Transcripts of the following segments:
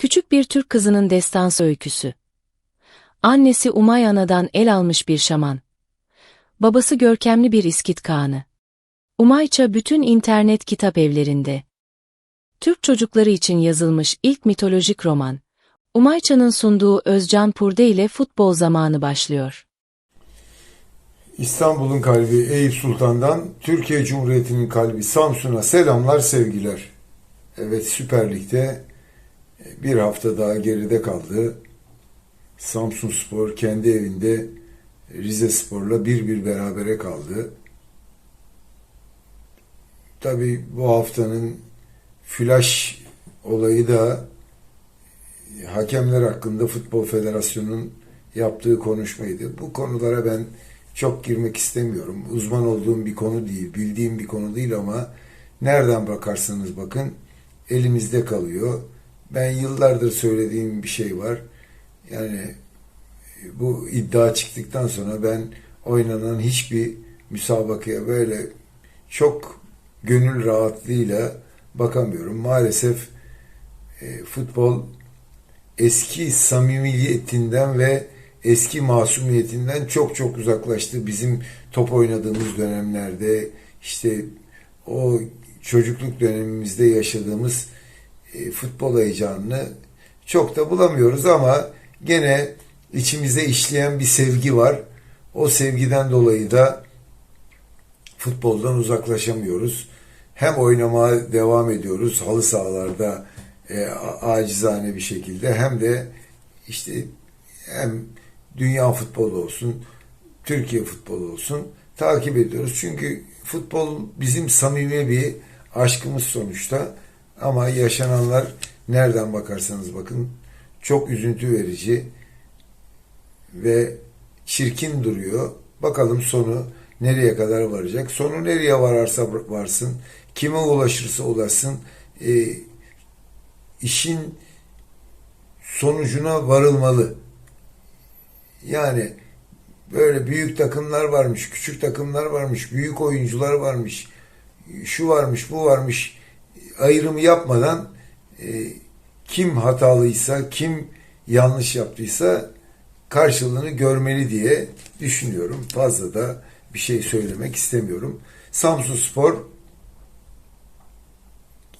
Küçük bir Türk kızının destansı öyküsü. Annesi Umay Ana'dan el almış bir şaman. Babası görkemli bir İskit Kağanı. Umayça bütün internet kitap evlerinde. Türk çocukları için yazılmış ilk mitolojik roman. Umayça'nın sunduğu Özcan Purde ile futbol zamanı başlıyor. İstanbul'un kalbi Eyüp Sultan'dan Türkiye Cumhuriyeti'nin kalbi Samsun'a selamlar sevgiler. Evet Süper Lig'de bir hafta daha geride kaldı. Samsun Spor kendi evinde Rize Spor'la bir bir berabere kaldı. Tabi bu haftanın flash olayı da hakemler hakkında Futbol Federasyonu'nun yaptığı konuşmaydı. Bu konulara ben çok girmek istemiyorum. Uzman olduğum bir konu değil, bildiğim bir konu değil ama nereden bakarsanız bakın elimizde kalıyor. Ben yıllardır söylediğim bir şey var. Yani bu iddia çıktıktan sonra ben oynanan hiçbir müsabakaya böyle çok gönül rahatlığıyla bakamıyorum. Maalesef e, futbol eski samimiyetinden ve eski masumiyetinden çok çok uzaklaştı. Bizim top oynadığımız dönemlerde işte o çocukluk dönemimizde yaşadığımız e, futbol heyecanını çok da bulamıyoruz ama gene içimize işleyen bir sevgi var. O sevgiden dolayı da futboldan uzaklaşamıyoruz. Hem oynamaya devam ediyoruz halı sahalarda e, acizane bir şekilde hem de işte hem dünya futbolu olsun, Türkiye futbolu olsun takip ediyoruz. Çünkü futbol bizim samimi bir aşkımız sonuçta. Ama yaşananlar nereden bakarsanız bakın çok üzüntü verici ve çirkin duruyor. Bakalım sonu nereye kadar varacak? Sonu nereye vararsa varsın, kime ulaşırsa ulaşsın, e, işin sonucuna varılmalı. Yani böyle büyük takımlar varmış, küçük takımlar varmış, büyük oyuncular varmış, şu varmış, bu varmış ayrımı yapmadan e, kim hatalıysa, kim yanlış yaptıysa karşılığını görmeli diye düşünüyorum. Fazla da bir şey söylemek istemiyorum. Samsun Spor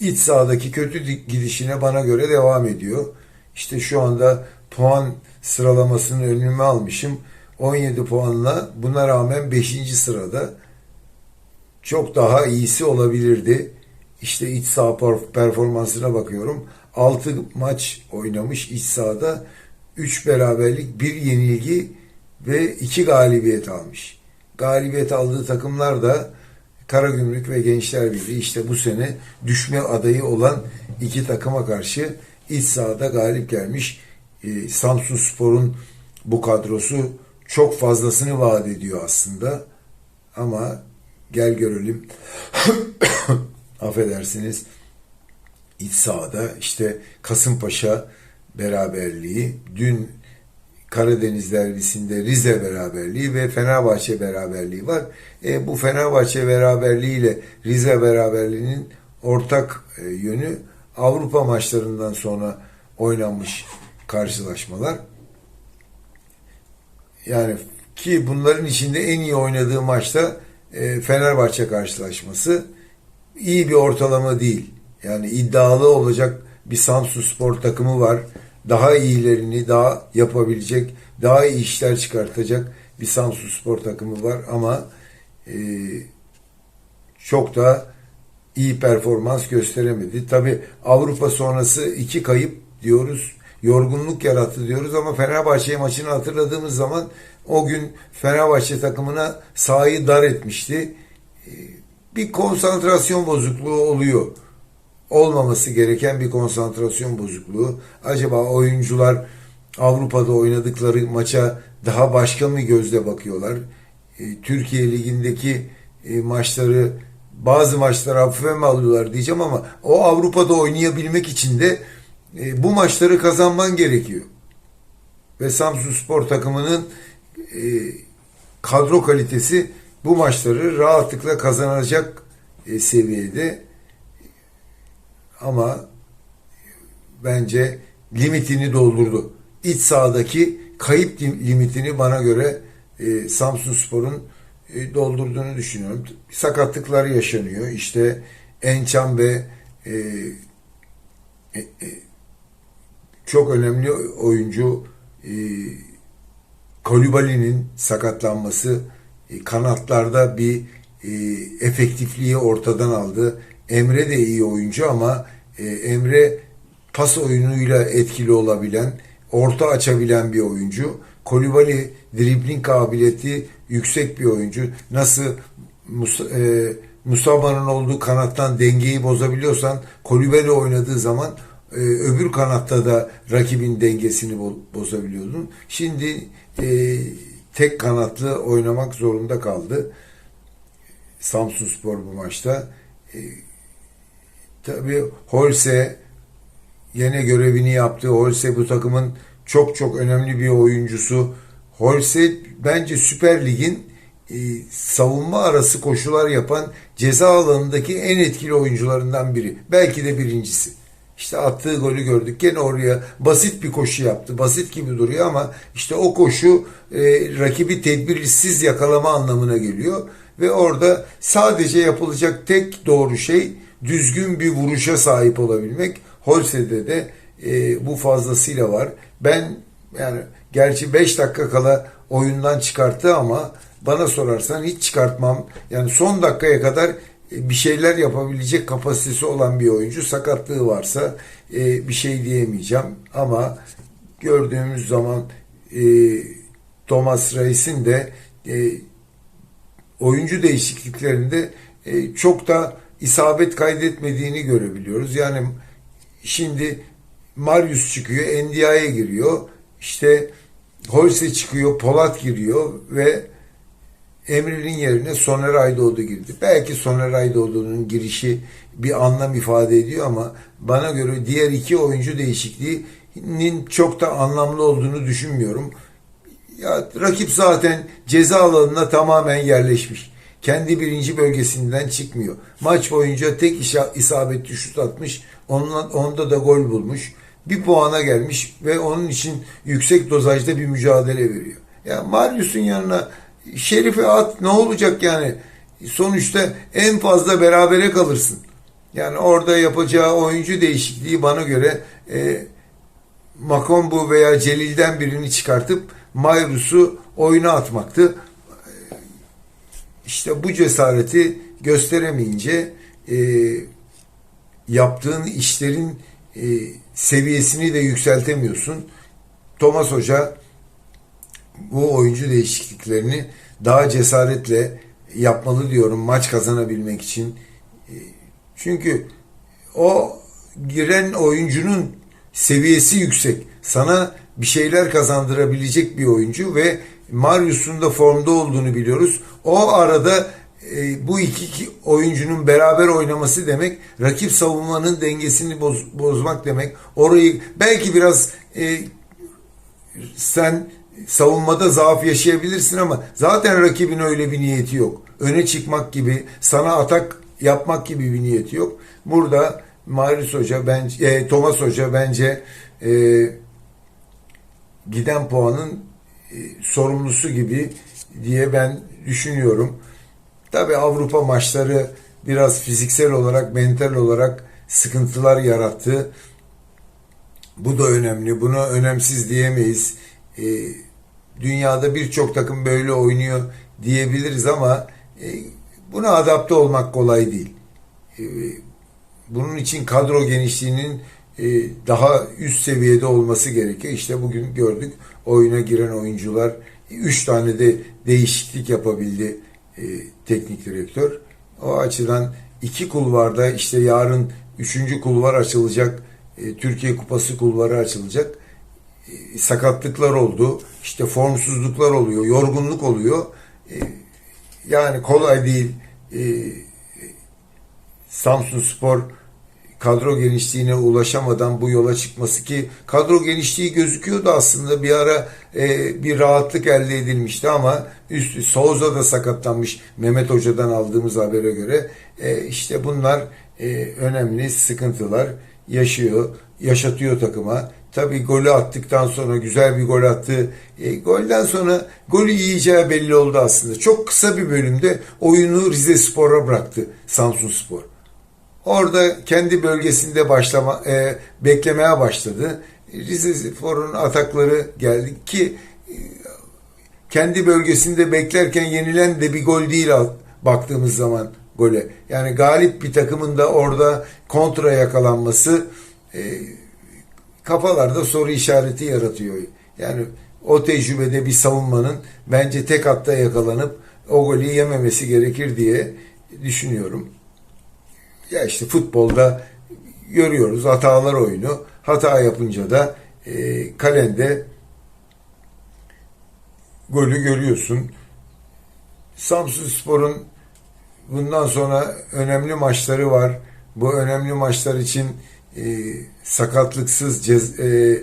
iç sahadaki kötü gidişine bana göre devam ediyor. İşte şu anda puan sıralamasının önüme almışım. 17 puanla buna rağmen 5. sırada çok daha iyisi olabilirdi. İşte iç saha performansına bakıyorum. 6 maç oynamış iç sahada. 3 beraberlik, 1 yenilgi ve 2 galibiyet almış. Galibiyet aldığı takımlar da Karagümrük ve Gençler Birliği işte bu sene düşme adayı olan iki takıma karşı iç sahada galip gelmiş. Ee, Samsun Spor'un bu kadrosu çok fazlasını vaat ediyor aslında. Ama gel görelim. Affedersiniz. İç sahada işte Kasımpaşa beraberliği, dün Karadeniz derbisinde Rize beraberliği ve Fenerbahçe beraberliği var. E, bu Fenerbahçe beraberliği ile Rize beraberliğinin ortak e, yönü Avrupa maçlarından sonra oynanmış karşılaşmalar. Yani ki bunların içinde en iyi oynadığı maçta e, Fenerbahçe karşılaşması iyi bir ortalama değil. Yani iddialı olacak bir Samsun Spor takımı var daha iyilerini daha yapabilecek, daha iyi işler çıkartacak bir Samsun Spor takımı var ama e, çok da iyi performans gösteremedi. Tabi Avrupa sonrası iki kayıp diyoruz, yorgunluk yarattı diyoruz ama Fenerbahçe maçını hatırladığımız zaman o gün Fenerbahçe takımına sahayı dar etmişti. E, bir konsantrasyon bozukluğu oluyor olmaması gereken bir konsantrasyon bozukluğu. Acaba oyuncular Avrupa'da oynadıkları maça daha başka mı gözle bakıyorlar? E, Türkiye Ligi'ndeki e, maçları bazı maçları hafife mi alıyorlar diyeceğim ama o Avrupa'da oynayabilmek için de e, bu maçları kazanman gerekiyor. Ve Samsun Spor takımının kadro kalitesi bu maçları rahatlıkla kazanacak e, seviyede. Ama bence limitini doldurdu. İç sahadaki kayıp lim- limitini bana göre e, Samsun Spor'un e, doldurduğunu düşünüyorum. Sakatlıklar yaşanıyor. İşte Ençam ve e, e, e, çok önemli oyuncu e, Kolibali'nin sakatlanması kanatlarda bir e, efektifliği ortadan aldı. Emre de iyi oyuncu ama e, Emre pas oyunuyla etkili olabilen, orta açabilen bir oyuncu. Kolibali dribling kabiliyeti yüksek bir oyuncu. Nasıl Mus e, olduğu kanattan dengeyi bozabiliyorsan Kolibali oynadığı zaman e, öbür kanatta da rakibin dengesini bo- bozabiliyordun. Şimdi e, tek kanatlı oynamak zorunda kaldı. Samsun Spor bu maçta. E, tabii Holse yine görevini yaptı. Holse bu takımın çok çok önemli bir oyuncusu. Holse bence Süper Lig'in e, savunma arası koşular yapan ceza alanındaki en etkili oyuncularından biri. Belki de birincisi. İşte attığı golü gördük. Gene oraya basit bir koşu yaptı. Basit gibi duruyor ama işte o koşu e, rakibi tedbirsiz yakalama anlamına geliyor. Ve orada sadece yapılacak tek doğru şey düzgün bir vuruşa sahip olabilmek. Holse'de de e, bu fazlasıyla var. Ben yani gerçi 5 dakika kala oyundan çıkarttı ama bana sorarsan hiç çıkartmam. Yani son dakikaya kadar bir şeyler yapabilecek kapasitesi olan bir oyuncu. Sakatlığı varsa e, bir şey diyemeyeceğim. Ama gördüğümüz zaman e, Thomas Reis'in de e, oyuncu değişikliklerinde e, çok da isabet kaydetmediğini görebiliyoruz. Yani şimdi Marius çıkıyor, Ndiaye giriyor. İşte Holse çıkıyor, Polat giriyor ve Emre'nin yerine Soner Aydoğdu girdi. Belki Soner Aydoğdu'nun girişi bir anlam ifade ediyor ama bana göre diğer iki oyuncu değişikliğinin çok da anlamlı olduğunu düşünmüyorum. Ya rakip zaten ceza alanına tamamen yerleşmiş. Kendi birinci bölgesinden çıkmıyor. Maç boyunca tek isabetli şut atmış. Onunla, onda da gol bulmuş. Bir puana gelmiş ve onun için yüksek dozajda bir mücadele veriyor. Ya Marius'un yanına Şerif'e at ne olacak yani? Sonuçta en fazla berabere kalırsın. Yani orada yapacağı oyuncu değişikliği bana göre e, Makombu veya Celil'den birini çıkartıp Mayrus'u oyuna atmaktı. İşte bu cesareti gösteremeyince e, yaptığın işlerin e, seviyesini de yükseltemiyorsun. Thomas Hoca bu oyuncu değişikliklerini daha cesaretle yapmalı diyorum maç kazanabilmek için. E, Çünkü o giren oyuncunun seviyesi yüksek. Sana bir şeyler kazandırabilecek bir oyuncu ve Marius'un da formda olduğunu biliyoruz. O arada e, bu iki, oyuncunun beraber oynaması demek rakip savunmanın dengesini boz- bozmak demek. Orayı belki biraz e, sen savunmada zaaf yaşayabilirsin ama zaten rakibin öyle bir niyeti yok. Öne çıkmak gibi, sana atak yapmak gibi bir niyeti yok. Burada Marius Hoca bence, e, Thomas Hoca bence e, giden puanın e, sorumlusu gibi diye ben düşünüyorum. Tabi Avrupa maçları biraz fiziksel olarak, mental olarak sıkıntılar yarattı. Bu da önemli. Buna önemsiz diyemeyiz. E, dünyada birçok takım böyle oynuyor diyebiliriz ama e, buna adapte olmak kolay değil. E, bunun için kadro genişliğinin e, daha üst seviyede olması gerekiyor. İşte bugün gördük oyuna giren oyuncular 3 tane de değişiklik yapabildi e, teknik direktör. O açıdan iki kulvarda işte yarın üçüncü kulvar açılacak. E, Türkiye Kupası kulvarı açılacak. E, sakatlıklar oldu. İşte formsuzluklar oluyor. Yorgunluk oluyor. E, yani kolay değil. E, Samsun Spor kadro genişliğine ulaşamadan bu yola çıkması ki kadro genişliği gözüküyordu aslında bir ara e, bir rahatlık elde edilmişti ama üstü Souza da sakatlanmış Mehmet Hoca'dan aldığımız habere göre e, işte bunlar e, önemli sıkıntılar yaşıyor yaşatıyor takıma tabii golü attıktan sonra güzel bir gol attı. E, golden sonra golü yiyeceği belli oldu aslında. Çok kısa bir bölümde oyunu Rize Spor'a bıraktı Samsun Spor. Orada kendi bölgesinde başlama e, beklemeye başladı. Rize Spor'un atakları geldi ki e, kendi bölgesinde beklerken yenilen de bir gol değil baktığımız zaman gole. Yani galip bir takımın da orada kontra yakalanması e, kafalarda soru işareti yaratıyor. Yani o tecrübede bir savunmanın bence tek hatta yakalanıp o golü yememesi gerekir diye düşünüyorum. Ya işte futbolda görüyoruz hatalar oyunu. Hata yapınca da e, kalende golü görüyorsun. Samsun Spor'un bundan sonra önemli maçları var. Bu önemli maçlar için e, sakatlıksız, cez, e,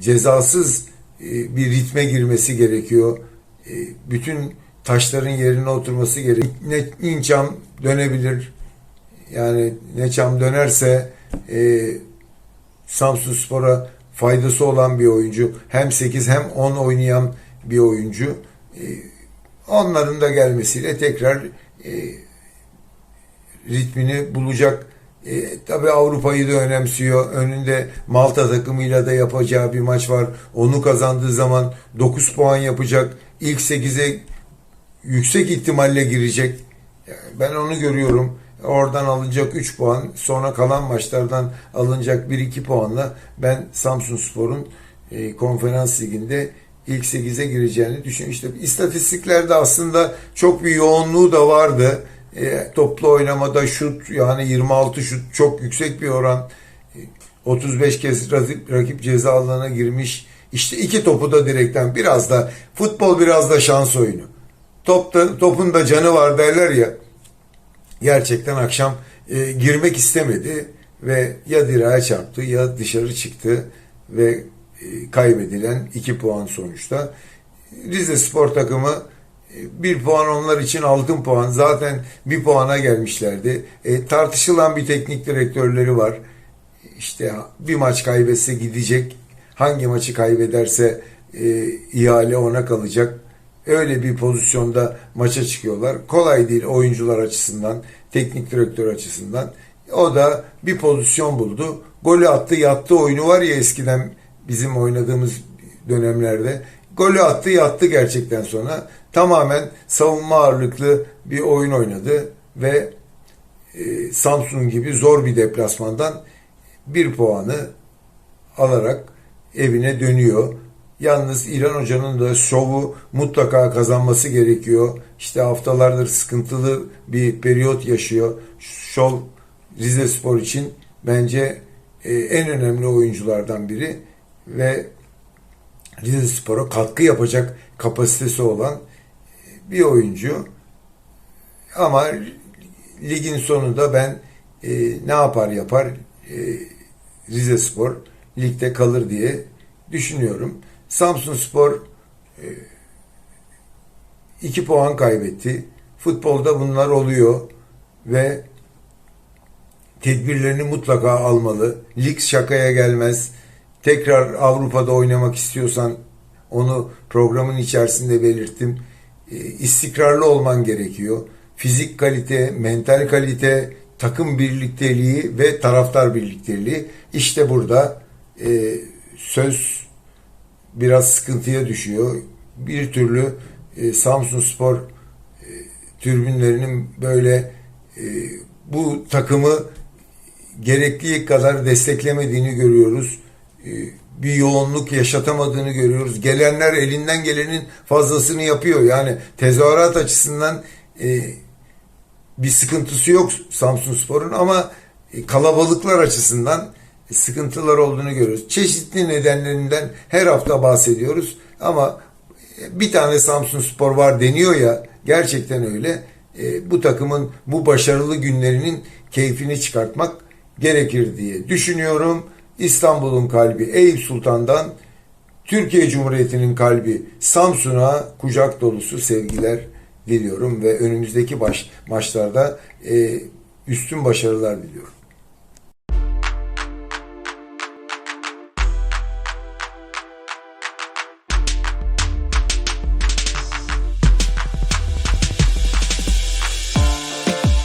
cezasız e, bir ritme girmesi gerekiyor. E, bütün taşların yerine oturması gerekiyor. Ne İnçam dönebilir. Yani Neçam dönerse e, Samsun Spor'a faydası olan bir oyuncu. Hem 8 hem 10 oynayan bir oyuncu. E, onların da gelmesiyle tekrar e, ritmini bulacak. E, tabii Avrupa'yı da önemsiyor. Önünde Malta takımıyla da yapacağı bir maç var. Onu kazandığı zaman 9 puan yapacak. İlk 8'e yüksek ihtimalle girecek. Ben onu görüyorum. Oradan alınacak 3 puan, sonra kalan maçlardan alınacak 1-2 puanla ben Samsun Spor'un e, konferans liginde ilk 8'e gireceğini düşünüyorum. İşte istatistiklerde aslında çok bir yoğunluğu da vardı. E, toplu oynamada şut yani 26 şut çok yüksek bir oran. E, 35 kez rakip, rakip ceza alanına girmiş. İşte iki topu da direkten biraz da futbol biraz da şans oyunu. Topta, topun da canı var derler ya. Gerçekten akşam e, girmek istemedi ve ya direğe çarptı ya dışarı çıktı ve e, kaybedilen 2 puan sonuçta. Rize Spor takımı e, bir puan onlar için altın puan. Zaten bir puana gelmişlerdi. E, tartışılan bir teknik direktörleri var. İşte bir maç kaybetse gidecek. Hangi maçı kaybederse e, ihale ona kalacak. Öyle bir pozisyonda maça çıkıyorlar. Kolay değil oyuncular açısından, teknik direktör açısından. O da bir pozisyon buldu. Golü attı, yattı oyunu var ya eskiden bizim oynadığımız dönemlerde. Golü attı, yattı gerçekten sonra. Tamamen savunma ağırlıklı bir oyun oynadı ve e, Samsun gibi zor bir deplasmandan bir puanı alarak evine dönüyor. Yalnız İran Hoca'nın da şovu mutlaka kazanması gerekiyor. İşte haftalardır sıkıntılı bir periyot yaşıyor. Şov Rize Spor için bence e, en önemli oyunculardan biri ve Rize Spor'a katkı yapacak kapasitesi olan bir oyuncu. Ama ligin sonunda ben e, ne yapar yapar e, Rize Spor ligde kalır diye düşünüyorum. Samsun Spor 2 puan kaybetti. Futbolda bunlar oluyor ve tedbirlerini mutlaka almalı. Lig şakaya gelmez. Tekrar Avrupa'da oynamak istiyorsan onu programın içerisinde belirttim. E, istikrarlı olman gerekiyor. Fizik kalite, mental kalite, takım birlikteliği ve taraftar birlikteliği işte burada e, söz biraz sıkıntıya düşüyor. Bir türlü e, Samsun Spor e, türbünlerinin böyle e, bu takımı gerekli kadar desteklemediğini görüyoruz. E, bir yoğunluk yaşatamadığını görüyoruz. Gelenler elinden gelenin fazlasını yapıyor. Yani tezahürat açısından e, bir sıkıntısı yok Samsun Spor'un ama e, kalabalıklar açısından sıkıntılar olduğunu görüyoruz. Çeşitli nedenlerinden her hafta bahsediyoruz ama bir tane Samsun Spor var deniyor ya gerçekten öyle. E, bu takımın bu başarılı günlerinin keyfini çıkartmak gerekir diye düşünüyorum. İstanbul'un kalbi Eyüp Sultan'dan Türkiye Cumhuriyeti'nin kalbi Samsun'a kucak dolusu sevgiler diliyorum ve önümüzdeki baş, maçlarda e, üstün başarılar diliyorum.